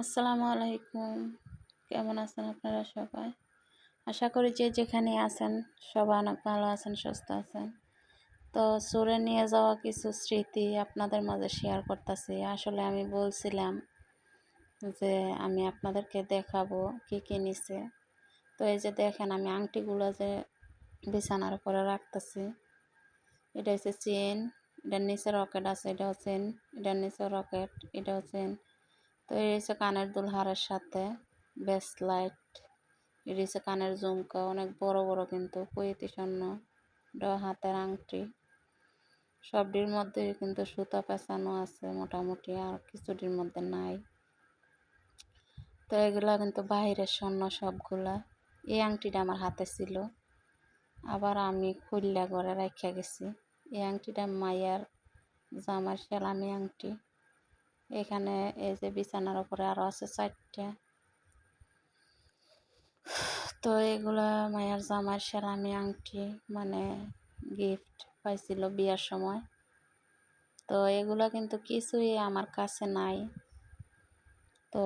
আসসালামু আলাইকুম। কেমন আছেন আপনারা সবাই? আশা করি যে যেখানে আছেন সবাই অনেক ভালো আছেন, সুস্থ আছেন। তো সুরে নিয়ে যাওয়া কিছু স্মৃতি আপনাদের মাঝে শেয়ার করতেছি। আসলে আমি বলছিলাম যে আমি আপনাদেরকে দেখাবো কি কি নিছে। তো এই যে দেখেন আমি আংটিগুলো যে বিছানার উপরে রাখতেছি, এটা হচ্ছে চেন এটার নিচে রকেট আছে এটাও চেন এটার নিচে রকেট এটাও চেন তো হচ্ছে কানের দুল হারের সাথে বেস্ট লাইট। এর কানের ঝুমকা, অনেক বড় বড় কিন্তু, পঁয়ত্রিশ স্বর্ণ হাতের আংটি। সবটির মধ্যে কিন্তু সুতা পেঁচানো আছে মোটামুটি, আর কিছুটির মধ্যে নাই। তো এগুলা কিন্তু বাহিরের স্বর্ণ সবগুলা। এই আংটিটা আমার হাতে ছিল। আবার আমি খুললা করে রাখা গেছি। এই আংটিটা মাইয়ার জামার সেলামি আংটি। এখানে এই যে বিছানার উপরে আরও আছে চারটে। তো এগুলা মায়ের জামার সেরামি আংটি মানে গিফট পাইছিল বিয়ার সময়। তো এগুলো কিন্তু কিছুই আমার কাছে নাই। তো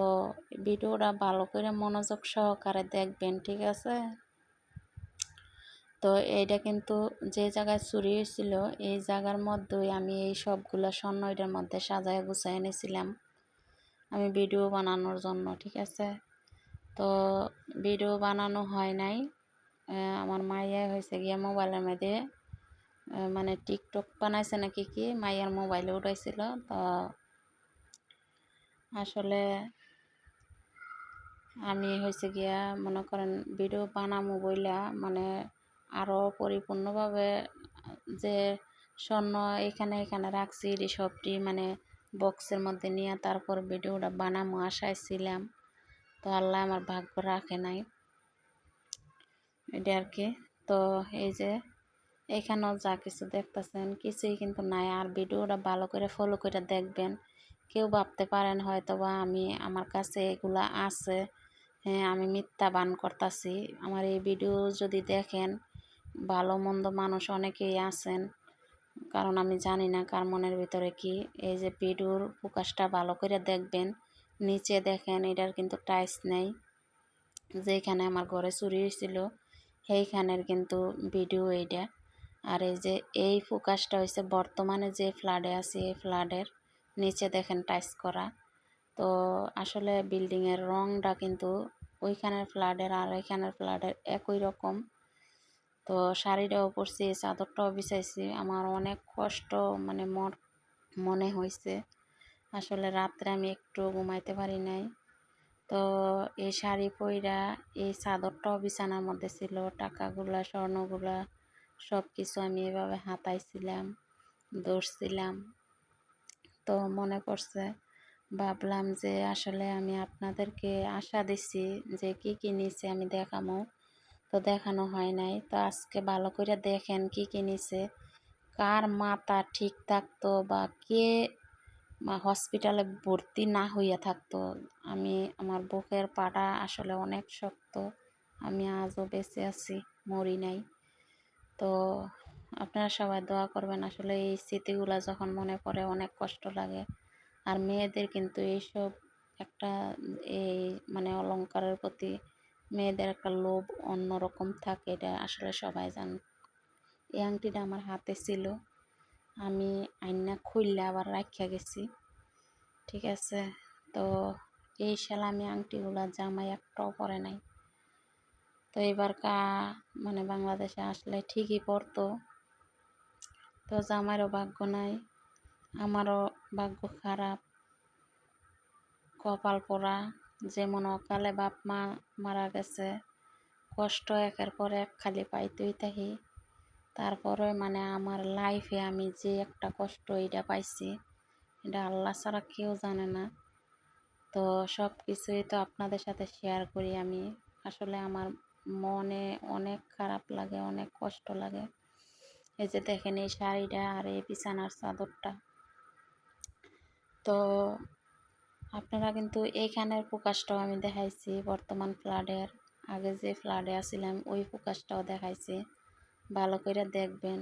ভিডিওটা ভালো করে মনোযোগ সহকারে দেখবেন, ঠিক আছে? তো এইটা কিন্তু যে জায়গায় চুরি হয়েছিল, এই জায়গার মধ্যেই আমি এই সবগুলো স্বর্ণ এটার মধ্যে সাজায় গুছাই এনেছিলাম আমি ভিডিও বানানোর জন্য, ঠিক আছে? তো ভিডিও বানানো হয় নাই। আমার মাইয়া হয়েছে গিয়ে মোবাইলের মধ্যে মানে টিকটক বানাইছে নাকি কি, মাইয়ার মোবাইলে উঠাইছিল। তো আসলে আমি হয়েছে গিয়া মনে করেন ভিডিও বানামো বইলা মানে আরও পরিপূর্ণভাবে, যে স্বর্ণ এখানে এখানে রাখছি সবটি মানে বক্সের মধ্যে নিয়ে তারপর ভিডিওটা বানামো, আশায় ছিলাম। তো আল্লাহ আমার ভাগ্য রাখে নাই। এটা আর কি তো এই যে, এখানেও যা কিছু দেখতেছেন, কিছুই কিন্তু নাই। আর ভিডিওটা ভালো করে ফলো করে দেখবেন। কেউ ভাবতে পারেন হয়তো বা আমি আমার কাছে এগুলা আছে। হ্যাঁ আমি মিথ্যা বান করতেছি। আমার এই ভিডিও যদি দেখেন ভালো মন্দ মানুষ অনেকেই আছেন। কারণ আমি জানি না কার মনের ভিতরে কি। এই যে ভিডিওর ফোকাসটা ভালো করে দেখবেন, নিচে দেখেন, এটার কিন্তু টাইস নেই। যেখানে আমার ঘরে চুরি হয়েছিল, সেইখানের কিন্তু ভিডিও এইটা। আর এই যে এই ফোকাসটা হয়েছে, বর্তমানে যে ফ্লাডে আছে, এই ফ্লাডের নিচে দেখেন টাইস করা। তো আসলে বিল্ডিংয়ের রংটা কিন্তু ওইখানের ফ্লাডের আর এখানের ফ্লাডের একই রকম। তো শাড়িটাও পরছি, চাদরটাও বিছাইছি। আমার অনেক কষ্ট মানে মনে হয়েছে আসলে রাত্রে আমি একটু ঘুমাইতে পারি নাই। তো এই শাড়ি পইরা এই চাদরটাও বিছানার মধ্যে ছিল, টাকাগুলা, স্বর্ণগুলা সব কিছু আমি এভাবে হাতাইছিলাম দৌড়ছিলাম তো মনে পড়ছে, ভাবলাম যে আসলে আমি আপনাদেরকে আশা দিছি যে কি কি নিছে আমি দেখামো। তো দেখানো হয় নাই। তো আজকে ভালো করে দেখেন কি কি নিছে, কার মাথা ঠিক থাকতো বা কে হসপিটালে ভর্তি না হইয়া থাকতো। আমি, আমার বুকের পাটা আসলে অনেক শক্ত, আমি আজও বেঁচে আছি, মরি নাই। তো আপনারা সবাই দোয়া করবেন, আসলে এই স্মৃতিগুলো যখন মনে পড়ে অনেক কষ্ট লাগে। আর মেয়েদের কিন্তু এইসব একটা, এই মানে অলঙ্কারের প্রতি মেয়েদের একটা লোভ অন্যরকম থাকে, এটা আসলে সবাই জানে। এই আংটিটা আমার হাতে ছিল। আমি আইনা খুললে আবার রাখিয়া গেছি। ঠিক আছে? তো এই আমি আংটিগুলা জামাই একটাও পরে নাই। তো এবার কা মানে বাংলাদেশে আসলে ঠিকই পড়তো তো জামাইরও ভাগ্য নাই, আমারও ভাগ্য খারাপ। কপাল পোড়া যেমন অকালে বাপ মা মারা গেছে, কষ্ট একের পর এক খালি পাইতেই থাকি। তারপরে মানে আমার লাইফে আমি যে একটা কষ্ট এটা পাইছি এটা আল্লাহ ছাড়া কেউ জানে না। তো সব কিছুই তো আপনাদের সাথে শেয়ার করি আমি। আসলে আমার মনে অনেক খারাপ লাগে, অনেক কষ্ট লাগে। এই যে দেখেন এই শাড়িটা আর এই বিছানার চাদরটা। তো আপনারা কিন্তু এইখানের প্রকাশটাও আমি দেখাইছি, বর্তমান ফ্লাডের। আগে যে ফ্লাডে আসছিলাম ওই প্রকাশটাও দেখাইছি। ভালো করে দেখবেন।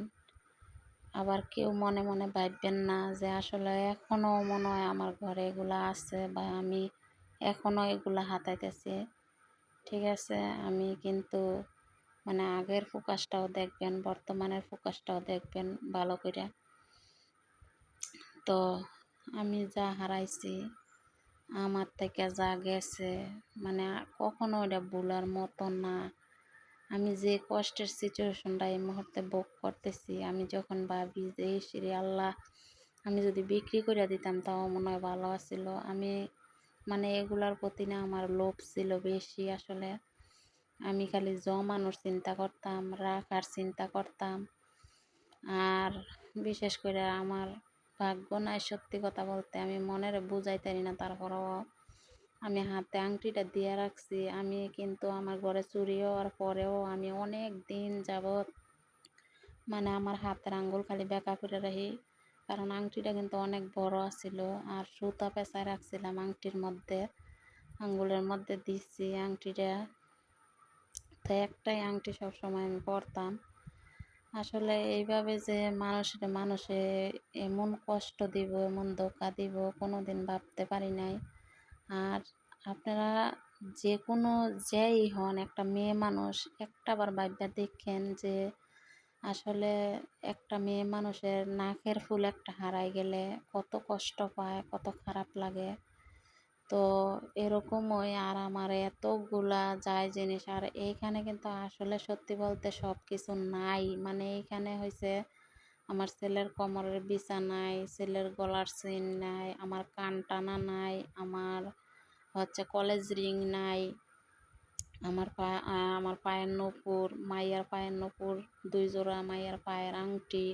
আবার কেউ মনে মনে ভাববেন না যে আসলে এখনও মনে হয় আমার ঘরে এগুলো আছে বা আমি এখনও এগুলা হাতাইতেছি। ঠিক আছে, আমি কিন্তু মানে আগের ফোকাসটাও দেখবেন, বর্তমানের ফোকাসটাও দেখবেন ভালো করে তো আমি যা হারাইছি আমার থেকে যা গেছে মানে কখনো এটা ভুলার মতো না। আমি যে কষ্টের সিচুয়েশনটা এই মুহূর্তে ভোগ করতেছি, আমি যখন ভাবি যে শ্রী আল্লাহ, আমি যদি বিক্রি করে দিতাম তাও মনে হয় ভালো আছিল। আমি মানে এগুলার প্রতি না আমার লোভ ছিল বেশি আসলে। আমি খালি জমানোর চিন্তা করতাম, রাখার চিন্তা করতাম। আর বিশেষ করে আমার ভাগ্য নাই সত্যি কথা বলতে। আমি মনের বুঝাইতারি না তারপরেও আমি হাতে আংটিটা দিয়ে রাখছি। আমি কিন্তু আমার ঘরে চুরি হওয়ার পরেও আমি অনেক দিন যাবৎ মানে আমার হাতের আঙ্গুল খালি বেঁকা করে রাখি। কারণ আংটিটা কিন্তু অনেক বড় আছিল আর সুতা পেঁচায় রাখছিলাম আংটির মধ্যে, আঙ্গুলের মধ্যে দিচ্ছি আংটিটা। তো একটাই আংটি সবসময় আমি পরতাম। আসলে এইভাবে যে মানুষের মানুষে এমন কষ্ট দিব, এমন ধোকা দিব কোনো দিন ভাবতে পারি নাই। আর আপনারা যে কোনো যেই হন, একটা মেয়ে মানুষ একটাবার ভাববা দেখেন যে আসলে একটা মেয়ে মানুষের নাকের ফুল একটা হারাই গেলে কত কষ্ট পায়, কত খারাপ লাগে। তো এরকমই আর আমার এতগুলা যায় জিনিস। আর এইখানে কিন্তু আসলে সত্যি বলতে সব কিছু নাই। মানে এইখানে হয়েছে আমার ছেলের কোমরের বিছা নাই, ছেলের গলার চেন নাই, আমার কান টানা নাই, আমার হচ্ছে কলেজ রিং নাই, আমার পা আমার পায়ের নপুর, মাইয়ার পায়ের নপুর, দুই জোড়া মাইয়ার পায়ের আংটি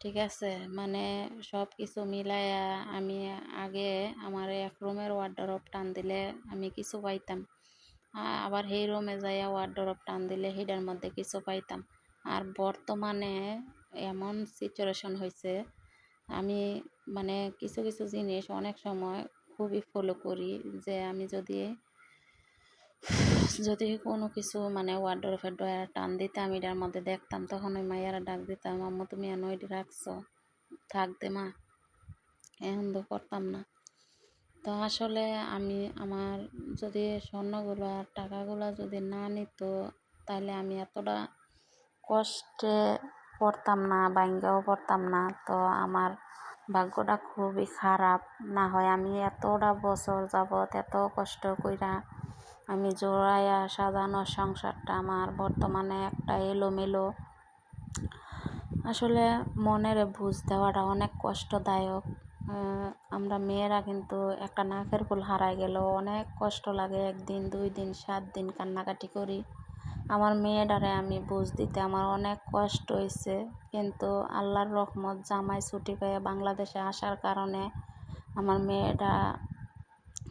ঠিক আছে? মানে সব কিছু মিলাইয়া আমি আগে আমার এক রুমের ওয়ার্ডরোব টান দিলে আমি কিছু পাইতাম। আবার সেই রুমে যাইয়া ওয়ার্ডরোব টান দিলে সেটার মধ্যে কিছু পাইতাম। আর বর্তমানে এমন সিচুয়েশন হয়েছে আমি মানে কিছু কিছু জিনিস অনেক সময় খুবই ফলো করি যে আমি যদি যদি কোনো কিছু মানে ওয়ার্ডরোবের ডয়ার টান দিতাম, এটার মধ্যে দেখতাম, তখন ওই মাইয়ারা ডাক দিতাম আম্মু তুমি এনে ওইটি রাখছো। থাক দে মা। এখন তো করতাম না। তো আসলে আমি, আমার যদি স্বর্ণগুলো আর টাকাগুলো যদি না নিত, তাহলে আমি এতটা কষ্টে পড়তাম না বাঙ্গাও পড়তাম না। তো আমার ভাগ্যটা খুবই খারাপ। না হয় আমি এতটা বছর যাবৎ এত কষ্ট কইরা আমি জোড়াইয়া সাজানো সংসারটা আমার বর্তমানে একটা এলোমেলো। আসলে মনের বুঝ দেওয়াটা অনেক কষ্টদায়ক। আমরা মেয়েরা কিন্তু একটা নাকের ফুল হারাই গেল অনেক কষ্ট লাগে একদিন, দুই দিন, সাত দিন কান্নাকাটি করি। আমার মেয়েটারে আমি বুঝ দিতে আমার অনেক কষ্ট হয়েছে কিন্তু আল্লাহর রহমত জামাই ছুটি পেয়ে বাংলাদেশে আসার কারণে আমার মেয়েটা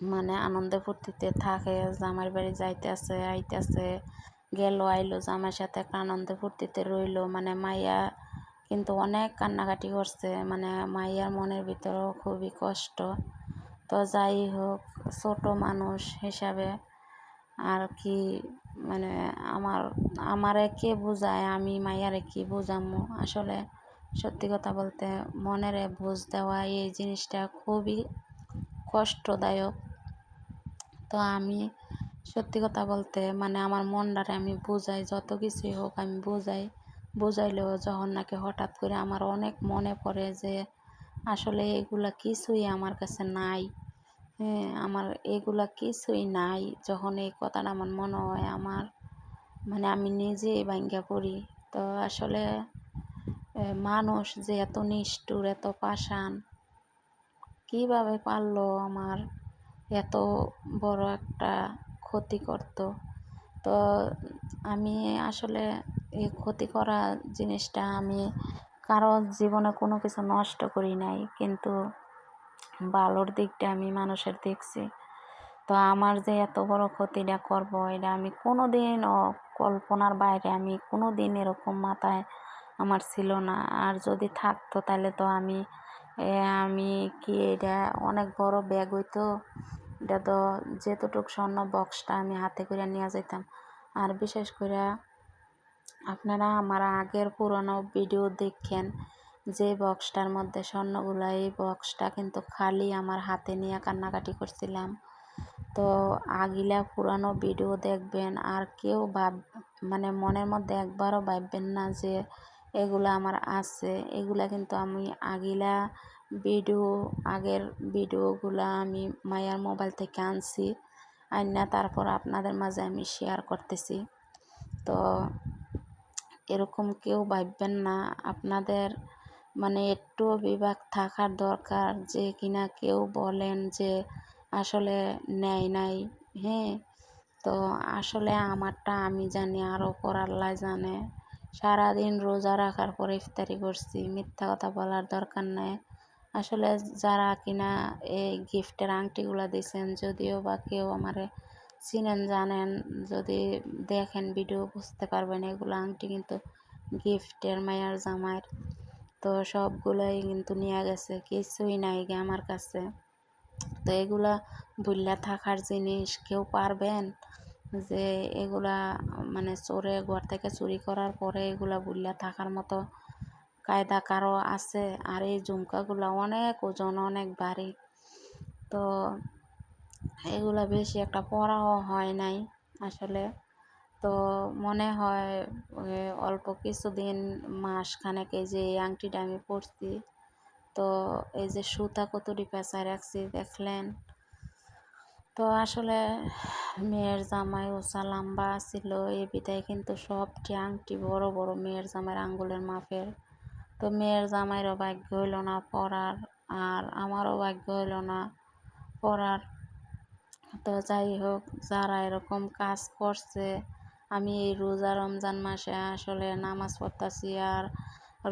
মানে আনন্দে ফুর্তিতে থাকে, জামাইয়ের বাড়ি যাইতেছে, আইতেছে, গেল, আইলো, জামাইয়ের সাথে একটা আনন্দে ফুর্তিতে রইল। মানে মাইয়া কিন্তু অনেক কান্নাকাটি করছে মানে মাইয়ার মনের ভিতরেও খুবই কষ্ট। তো যাই হোক, ছোট মানুষ হিসাবে আর কি মানে আমার, আমারে কে বুঝায়, আমি মাইয়ারে কি বুঝামো? আসলে সত্যি কথা বলতে মনেরে বুঝ দেওয়া এই জিনিসটা খুবই কষ্টদায়ক। তো আমি সত্যি কথা বলতে মানে আমার মনটারে আমি বুঝাই, যত কিছুই হোক আমি বুঝাই। বুঝাইলেও যখন নাকি হঠাৎ করে আমার অনেক মনে পড়ে যে আসলে এগুলা কিছুই আমার কাছে নাই। হ্যাঁ আমার এগুলা কিছুই নাই। যখন এই কথাটা আমার মনে হয় আমার মানে আমি নিজেই ভাঙ্গা পড়ি। তো আসলে মানুষ যে এত নিষ্ঠুর, এত পাষাণ, কীভাবে পারল আমার এত বড় একটা ক্ষতি করতো। তো আমি আসলে এই ক্ষতি করা জিনিসটা আমি কারও জীবনে কোনো কিছু নষ্ট করি নাই, কিন্তু ভালোর দিকটা আমি মানুষের দেখছি। তো আমার যে এত বড় ক্ষতিটা করব, এটা আমি কোনো দিন কল্পনার বাইরে আমি কোনো দিন এরকম মাথায় আমার ছিল না। আর যদি থাকতো তাহলে তো আমি আমি কি এটা অনেক বড় ব্যাগ হইতো? এটা তো যেতটুক স্বর্ণ বক্সটা আমি হাতে করে নিয়ে যেতাম আর বিশেষ করে আপনারা আমার আগের পুরনো ভিডিও দেখেন, যে বক্সটার মধ্যে স্বর্ণগুলো, এই বক্সটা কিন্তু খালি আমার হাতে নিয়ে কান্নাকাটি করছিলাম। তো আগিলা পুরানো ভিডিও দেখবেন, আর কেউ ভাব মানে মনের মধ্যে একবারও ভাববেন না যে এগুলা আমার আছে। এগুলা কিন্তু আমি আগিলা ভিডিও, আগের ভিডিওগুলা আমি মায়ার মোবাইল থেকে আনছি, আইনা তারপর আপনাদের মাঝে আমি শেয়ার করতেছি। তো এরকম কেউ ভাববেন না, আপনাদের মানে একটু বিভাগ থাকার দরকার যে কিনা কেউ বলেন যে আসলে নেয় নাই হ্যাঁ? তো আসলে আমারটা আমি জানি আর ওপর আল্লাহ জানে। সারাদিন রোজা রাখার পরে ইফতারি করছি, মিথ্যা কথা বলার দরকার নেই। আসলে যারা কিনা এই গিফটের আংটিগুলো দিয়েছেন যদিও বা কেউ আমারে চিনেন, জানেন, যদি দেখেন ভিডিও বুঝতে পারবেন, এগুলো আংটি কিন্তু গিফটের মায়ার জামাইয়ের। তো সবগুলোই কিন্তু নিয়ে গেছে, কিছুই নাই গে আমার কাছে। তো এগুলা বুল্লা থাকার জিনিস কেউ পারবেন? যে এগুলা মানে চোরে, ঘর থেকে চুরি করার পরে এগুলা বুল্লা থাকার মতো কায়দা কারও আছে আর এই ঝুমকাগুলো অনেক ওজন, অনেক ভারী। তো এগুলো বেশি একটা পড়াও হয় নাই আসলে। তো মনে হয় অল্প কিছুদিন মাস খানেক এই যে এই আংটিটা আমি পরছি, তো এই যে সুতা কতটি পেঁচায় রাখছি, দেখলেন? তো আসলে মেয়ের জামাই ওসা লম্বা ছিল, এই বিদায় কিন্তু সবটি আংটি বড় বড় মেয়ের জামাইয়ের আঙ্গুলের মাপের। তো মেয়ের জামাইরও ভাগ্য হইল না পড়ার, আর আমারও ভাগ্য হইল না পড়ার। তো যাই হোক, যারা এরকম কাজ করছে, আমি এই রোজা রমজান মাসে আসলে নামাজ পড়তেছি আর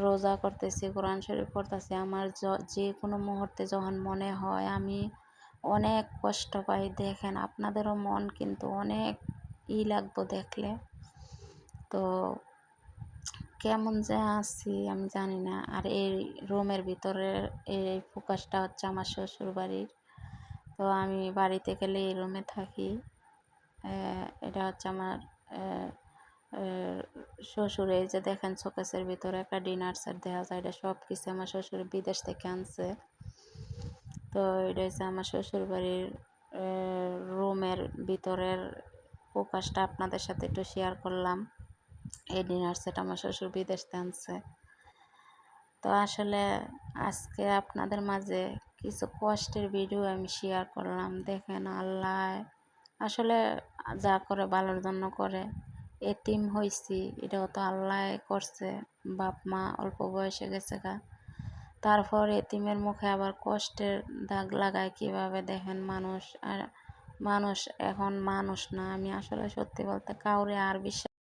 রোজা করতেছি, কোরআন শরীফ পড়তেছি, আমার যে কোনো মুহূর্তে যখন মনে হয় আমি অনেক কষ্ট পাই। দেখেন, আপনাদেরও মন কিন্তু অনেক ই লাগবো দেখলে। তো কেমন যে আছি আমি জানি না আর এই রুমের ভিতরে এই ফোকাসটা হচ্ছে আমার শ্বশুর বাড়ির তো আমি বাড়িতে গেলে এই রুমে থাকি। এটা হচ্ছে আমার শ্বশুর, এই যে দেখেন শোকেসের ভিতরে একটা ডিনার সেট দেখা যায় এটা সব কিছু আমার শ্বশুর বিদেশ থেকে আনছে। তো এটা হচ্ছে আমার শ্বশুর বাড়ির রুমের ভিতরের ফোকাসটা আপনাদের সাথে একটু শেয়ার করলাম। এই ডিনার সেট আমার শ্বশুর বিদেশ আনছে। তো আসলে আজকে আপনাদের মাঝে কিছু কষ্টের ভিডিও আমি শেয়ার করলাম। দেখেন আল্লাহ, আসলে যা করে ভালোর জন্য করে। এতিম হয়েছি এটাও তো আল্লাহ করছে। বাপ মা অল্প বয়সে গেছে গা। তারপর এতিমের মুখে আবার কষ্টের দাগ লাগায় কীভাবে দেখেন মানুষ? আর মানুষ এখন মানুষ না, আমি আসলে সত্যি বলতে কাউরে আর বিশ্বাস